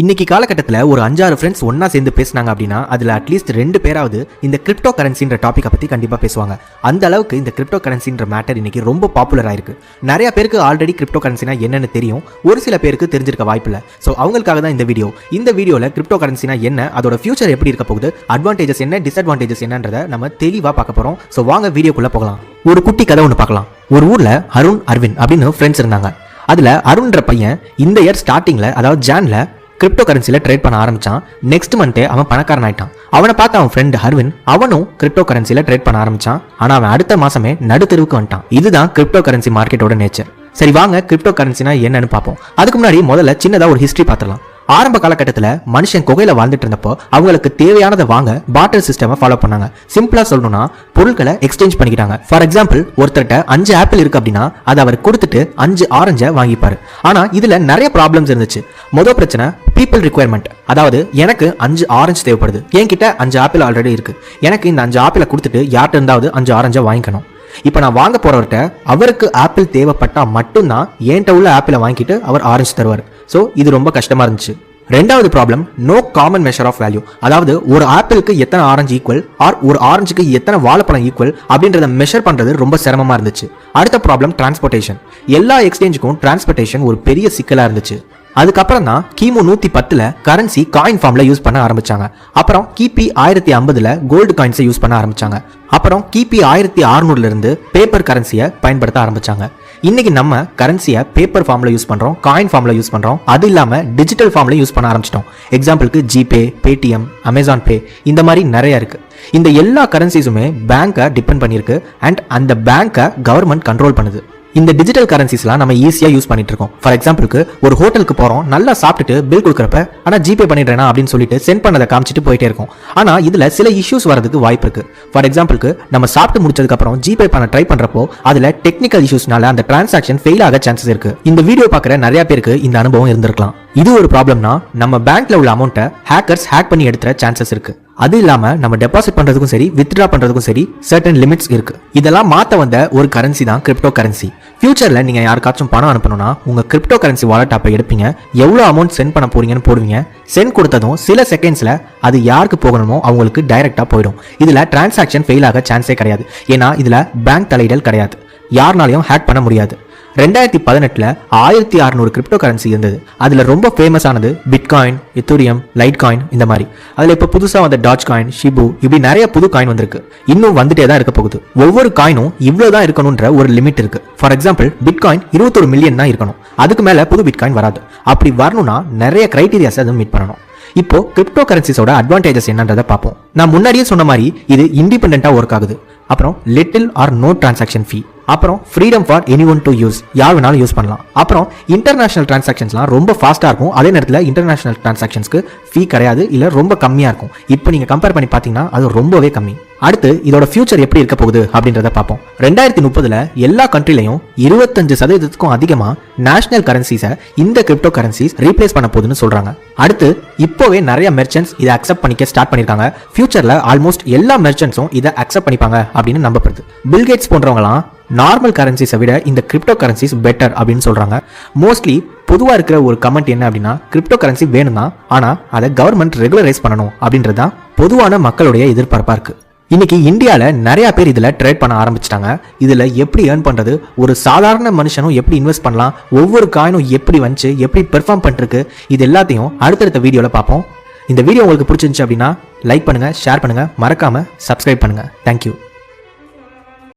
இன்னைக்கு காலகட்டத்தில் ஒரு அஞ்சாறு ஃப்ரெண்ட்ஸ் ஒன்றா சேர்ந்து பேசினாங்க அப்படின்னா அதில் அட்லீஸ்ட் ரெண்டு பேராவது இந்த கிரிப்டோ கரன்சின்ற டாப்பிக்கை பற்றி கண்டிப்பாக பேசுவாங்க. அந்த அளவுக்கு இந்த கிரிப்டோ கரன்சின்ற மேட்டர் இன்னைக்கு ரொம்ப பாப்புலர் ஆயிருக்கு. நிறைய பேருக்கு ஆல்ரெடி கிரிப்டோ கரன்சினா என்னன்னு தெரியும். ஒரு சில பேருக்கு தெரிஞ்சிருக்க வாய்ப்பில்லை ஸோ அவங்களுக்காக தான் இந்த வீடியோ இந்த வீடியோவில் கிரிப்டோ கரன்சினா என்ன அதோட ஃபியூச்சர் எப்படி இருக்க போகுது அட்வான்டேஜஸ் என்ன டிஸ்அட்வான்டேஜஸ் என்னன்றதை நம்ம தெளிவாக பார்க்க போகிறோம் ஸோ வாங்க வீடியோக்குள்ளே போகலாம். ஒரு குட்டி கதை ஒன்று பார்க்கலாம். ஒரு ஊரில் அருண் அரவிந்த் அப்படின்னு ஃப்ரெண்ட்ஸ் இருந்தாங்க. அதில் அருண்ன்ற பையன் இந்த இயர் ஸ்டார்டிங்கில் அதாவது ஜான்ல கிரிப்டோ கரன்சியில் ட்ரேட் பண்ண ஆரம்பிச்சான். நெக்ஸ்ட் மந்த்தே அவன் பணக்காரன் ஆயிட்டான். அவனை பார்த்து அவன் ஃப்ரெண்ட் ஹர்வின் அவனும் கிரிப்டோ கரன்சியில் ட்ரேட் பண்ண ஆரம்பிச்சான். ஆனால் அவன் அடுத்த மாசமே நடுத்தெருவுக்கு வந்துட்டான். இதுதான் கிரிப்டோ கரன்சி மார்க்கெட்டோட நேச்சர் சரி வாங்க கிரிப்டோ கரன்சினா என்னன்னு பார்ப்போம். அதுக்கு முன்னாடி முதல்ல சின்னதாக ஒரு ஹிஸ்ட்ரி பார்த்துடலாம். ஆரம்ப காலகட்டத்தில் மனுஷன் குகையில் வாழ்ந்துட்டு இருந்தப்போ அவங்களுக்கு தேவையானதை வாங்க பாட்டர் சிஸ்டமை ஃபாலோ பண்ணாங்க. சிம்பிளாக சொல்லணும்னா பொருட்களை எக்ஸ்சேஞ்ச் பண்ணிக்கிட்டாங்க. ஃபார் எக்ஸாம்பிள் ஒருத்தர்கிட்ட அஞ்சு ஆப்பிள் இருக்கு அப்படின்னா அதை அவர் கொடுத்துட்டு அஞ்சு ஆரஞ்சை வாங்கிப்பார். ஆனால் இதில் நிறைய ப்ராப்ளம்ஸ் இருந்துச்சு. மொதல் பிரச்சனை பீப்புள் ரிக்குவயர்மெண்ட் அதாவது எனக்கு அஞ்சு ஆரஞ்சு தேவைப்படுது. என்கிட்ட அஞ்சு ஆப்பிள் ஆல்ரெடி இருக்கு. எனக்கு இந்த அஞ்சு ஆப்பிளை கொடுத்துட்டு யார்கிட்ட இருந்தாவது அஞ்சு ஆரஞ்சை வாங்கிக்கணும். இப்போ நான் வாங்க போறவர்கிட்ட அவருக்கு ஆப்பிள் தேவைப்பட்டா மட்டும்தான் என்கிட்ட உள்ள ஆப்பிளை வாங்கிட்டு அவர் ஆரஞ்சு தருவார். ஸோ இது ரொம்ப கஷ்டமா இருந்துச்சு. ரெண்டாவது problem no common measure of value அதாவது ஒரு ஆப்பிளுக்கு எத்தனை ஆரஞ்சு ஈக்குவல் ஆர் ஒரு ஆரஞ்சுக்கு எத்தனை வாழைப்பழம் ஈக்குவல் அப்படின்றத மெஷர் பண்ணுறது ரொம்ப சிரமமா இருந்துச்சு. அடுத்த ப்ராப்ளம் டிரான்ஸ்போர்ட்டேஷன் எல்லா எக்ஸ்சேஞ்சுக்கும் டிரான்ஸ்போர்ட்டேஷன் ஒரு பெரிய சிக்கலாக இருந்துச்சு. அதுக்கப்புறம் தான் கிமு நூத்தி பத்துல கரன்சி காயின் ஃபார்ம்ல யூஸ் பண்ண ஆரம்பிச்சாங்க. அப்புறம் கிபி ஆயிரத்தி ஐம்பதுல கோல்டு காயின்ஸை யூஸ் பண்ண ஆரம்பிச்சாங்க. அப்புறம் கிபி ஆயிரத்தி அறுநூறுல இருந்து பேப்பர் கரன்சியை பயன்படுத்த ஆரம்பிச்சாங்க. இன்னைக்கு நம்ம கரன்சியை பேப்பர் ஃபார்ம்ல யூஸ் பண்றோம் காயின் ஃபார்ம்ல யூஸ் பண்றோம். அது இல்லாம டிஜிட்டல் ஃபார்ம்ல யூஸ் பண்ண ஆரம்பிச்சிட்டோம். எக்ஸாம்பிளுக்கு ஜிபே பேடிஎம் அமேசான் பே இந்த மாதிரி நிறைய இருக்கு. இந்த எல்லா கரன்சிஸுமே பேங்கை டிபெண்ட் பண்ணியிருக்கு அண்ட் அந்த பேங்கை கவர்மெண்ட் கண்ட்ரோல் பண்ணுது. இந்த டிஜிட்டல் கரன்சிஸ்லாம் நம்ம ஈஸியாக யூஸ் பண்ணிட்டு இருக்கோம். ஃபார் எக்ஸாம்பிளுக்கு ஒரு ஹோட்டலுக்கு போகிறோம் நல்லா சாப்பிட்டுட்டு பில் கொடுக்குறப்ப ஆனால் ஜிபே பண்ணிடுறேனா அப்படின்னு சொல்லிட்டு சென்ட் பண்ணதை காமிச்சிட்டு போயிட்டே இருக்கும். ஆனால் இதில் சில இஷ்யூஸ் வரதுக்கு வாய்ப்பு இருக்கு. ஃபார் எக்ஸாம்பிளுக்கு நம்ம சாப்பிட்டு முடிச்சதுக்கப்புறம் ஜிபே பண்ண ட்ரை பண்ணுறப்போ அதில் டெக்னிக்கல் இஷ்யூஸ்னால அந்த டிரான்சாக்ஷன் ஃபெயில் ஆக சான்சஸ் இருக்கு. இந்த வீடியோ பார்க்குற நிறைய பேருக்கு இந்த அனுபவம் இருந்திருக்கலாம். இது ஒரு ப்ராப்ளம்னா நம்ம பேங்க்ல உள்ள அமௌண்ட்டை ஹேக்கர்ஸ் ஹேக் பண்ணி எடுத்துற சான்சஸ் இருக்கு. அது இல்லாம நம்ம டெபாசிட் பண்றதுக்கும் சரி வித்ட்ரா பண்றதுக்கும் சரி சர்டன் லிமிட்ஸ் இருக்கு. இதெல்லாம் மாத்த வந்த ஒரு கரன்சி தான் கிரிப்டோ கரன்சி ஃபியூச்சர்ல நீங்க யாருக்காச்சும் பணம் அனுப்பணும்னா உங்க கிரிப்டோ கரன்சி வாலெட் அப்ப எடுப்பீங்க. எவ்வளவு அமௌண்ட் சென்ட் பண்ண போறீங்கன்னு போடுவீங்க. சென்ட் கொடுத்ததும் சில செகண்ட்ஸ்ல அது யாருக்கு போகணுமோ அவங்களுக்கு டைரக்டா போயிடும். இதுல டிரான்சாக்ஷன் ஃபெயில் ஆக சான்ஸே கிடையாது. ஏன்னா இதுல பேங்க் தலையிடல் கிடையாது. யாருனாலையும் ஹேக் பண்ண முடியாது. ரெண்டாயிரத்தி பதினெட்டில் ஆயிரத்தி அறநூறு கிரிப்டோ கரன்சி இருந்தது. அதில் ரொம்ப ஃபேமஸ் ஆனது பிட்காயின் எத்தூரியம் லைட் காயின் இந்த மாதிரி. அதில் இப்போ புதுசாக வந்த டாச் காயின் ஷிபு இப்படி நிறைய புது காயின் வந்திருக்கு. இன்னும் வந்துட்டே தான் இருக்க போகுது. ஒவ்வொரு காயினும் இவ்வளோ தான் இருக்கணுன்ற ஒரு லிமிட் இருக்கு. ஃபார் எக்ஸாம்பிள் பிட்காயின் இருபத்தொரு மில்லியன் தான் இருக்கணும். அதுக்கு மேலே புது பிட்காயின் வராது. அப்படி வரணும்னா நிறைய கிரைட்டீரியாஸ் அதை மீட் பண்ணணும். இப்போ கிரிப்டோ கரன்சிஸோட அட்வான்டேஜஸ் என்னன்றதை பார்ப்போம். நான் முன்னாடியே சொன்ன மாதிரி இது இண்டிபெண்டா ஒர்க் ஆகுது. அப்புறம் little or no transaction fee அப்புறம் freedom for any one to use யார் வேணாலும் யூஸ் பண்ணலாம். அப்புறம் இன்டர்நேஷனல் டிரான்சாக்ஷன்ஸ்லாம் ரொம்ப ஃபாஸ்ட்டாக இருக்கும். அதே நேரத்தில் இன்டர்நேஷனல் டிரான்சாக்ஷன்ஸ்க்கு ஃபீ கிடையாது. இல்லை ரொம்ப கம்மியாக இருக்கும். இப்போ நீங்கள் கம்பேர் பண்ணி பார்த்தீங்கன்னா அது ரொம்பவே கம்மி. அடுத்து இதோட ஃபியூச்சர் எப்படி இருக்க போகுது அப்படின்றத பார்ப்போம். ரெண்டாயிரத்தி முப்பதுல எல்லா கண்ட்ரிலையும் இருபத்தஞ்சு சதவீதத்துக்கும் அதிகமா நேஷனல் கரன்சிஸை இந்த கிரிப்டோ கரன்சிஸ் ரீப்ளேஸ் பண்ண போகுதுன்னு சொல்றாங்க. அடுத்து இப்போவே நிறைய மெர்ச்சன்ட்ஸ் இதை அக்செப்ட் பண்ணிக்க ஸ்டார்ட் பண்ணிருக்காங்க. ஃபியூச்சர்ல ஆல்மோஸ்ட் எல்லா மெர்ச்சன்ட்ஸும் இதை அக்செப்ட் பண்ணிப்பாங்க அப்படின்னு நம்பப்படுது. பில்கேட்ஸ் போன்றவங்களாம் நார்மல் கரன்சிஸை விட இந்த கிரிப்டோ கரன்சிஸ் பெட்டர் அப்படின்னு சொல்றாங்க. மோஸ்ட்லி பொதுவாக இருக்கிற ஒரு கமெண்ட் என்ன அப்படின்னா கிரிப்டோ கரன்சி வேணும் தான் ஆனால் அதை கவர்மெண்ட் ரெகுலரைஸ் பண்ணணும் அப்படின்றது தான் பொதுவான மக்களுடைய எதிர்பார்ப்பாக இருக்குது இன்னைக்கு இந்தியாவில் நிறைய பேர் இதில் ட்ரேட் பண்ண ஆரம்பிச்சிட்டாங்க. இதில் எப்படி ஏர்ன் பண்ணுறது ஒரு சாதாரண மனுஷனும் எப்படி இன்வெஸ்ட் பண்ணலாம்? ஒவ்வொரு காயினும் எப்படி வந்துச்சு? எப்படி பெர்ஃபார்ம் பண்ணிருக்கு? இது எல்லாத்தையும் அடுத்தடுத்த வீடியோவில் பார்ப்போம். இந்த வீடியோ உங்களுக்கு பிடிச்சிருந்துச்சு அப்படின்னா லைக் பண்ணுங்கள் ஷேர் பண்ணுங்கள் மறக்காமல் சப்ஸ்கிரைப் பண்ணுங்கள் தேங்க்யூ